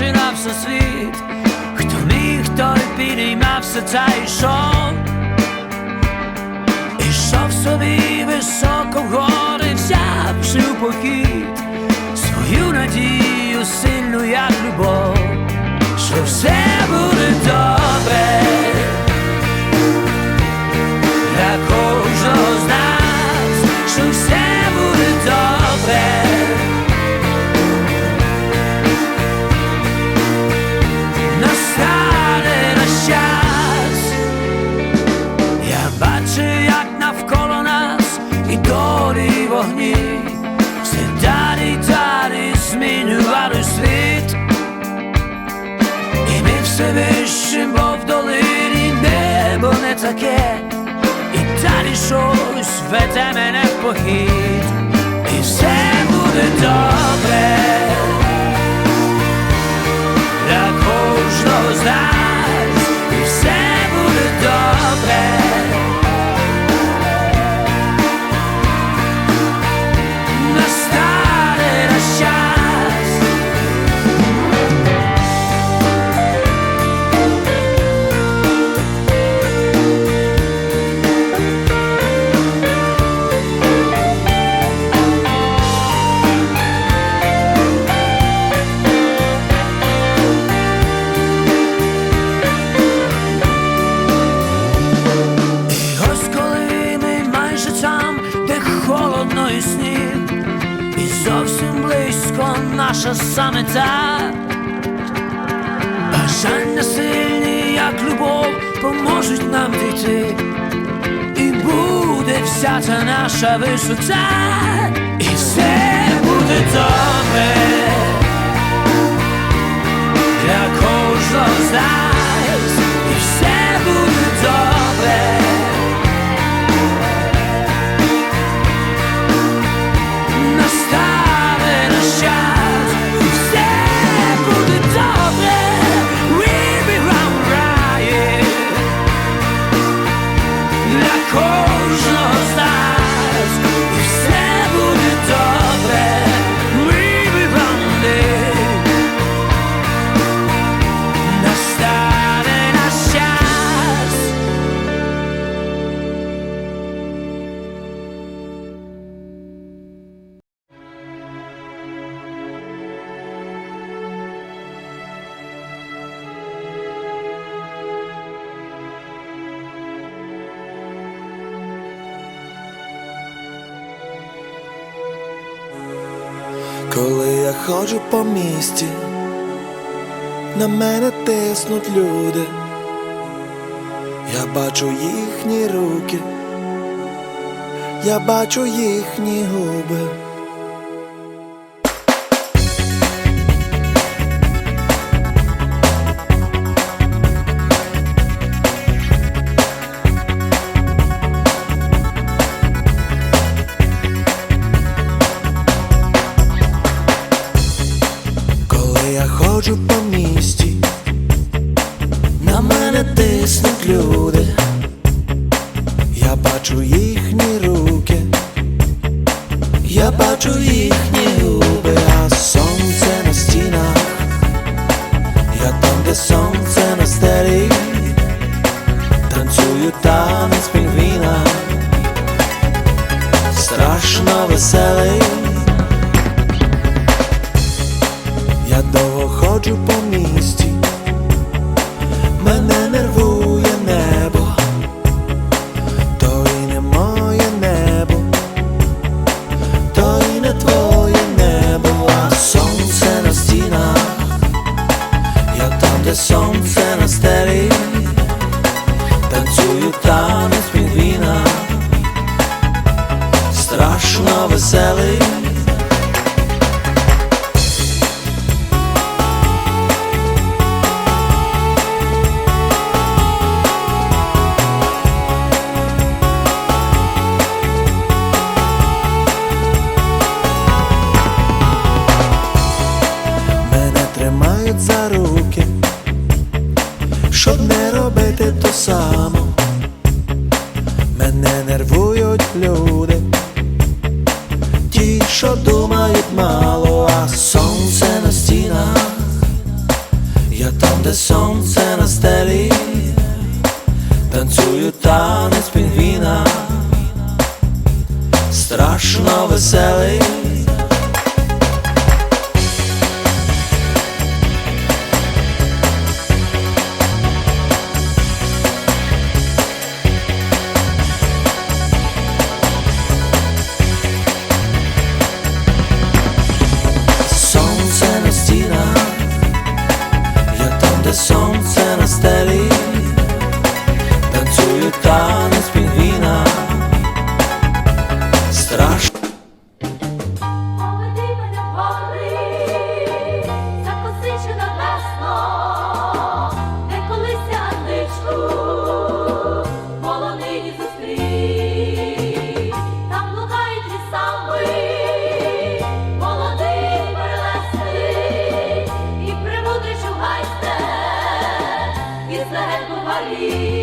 починав світ, хто міг, той підіймав серця йшов, ішов собі високо в гори, взявши у похід свою надію, сильну, як любов, що все. Веде мене в похід, і все буде добре близько наша саме ця бажання сильні, як любов, поможуть нам дійти, і буде вся та наша висота, cold. Коли я ходжу по місті, на мене тиснуть люди, я бачу їхні руки, я бачу їхні губи. Ходжу по місті, на мене тиснуть люди, я бачу їхні руки, я бачу їхні губи, а сонце на стінах, я там, де сонце на стелі, танцюю танець пінгвіна, страшно веселий. Ходжу по місті, мене нервує небо, то і не моє небо, то і не твоє небо, а сонце на стінах, я там, де сонце на стелі, танцюю танець пінгвіна, страшно веселий. Що думають мало, а сонце на стінах, я там, де сонце на стелі, танцюю танець пінгвіна, страшно веселий. vale.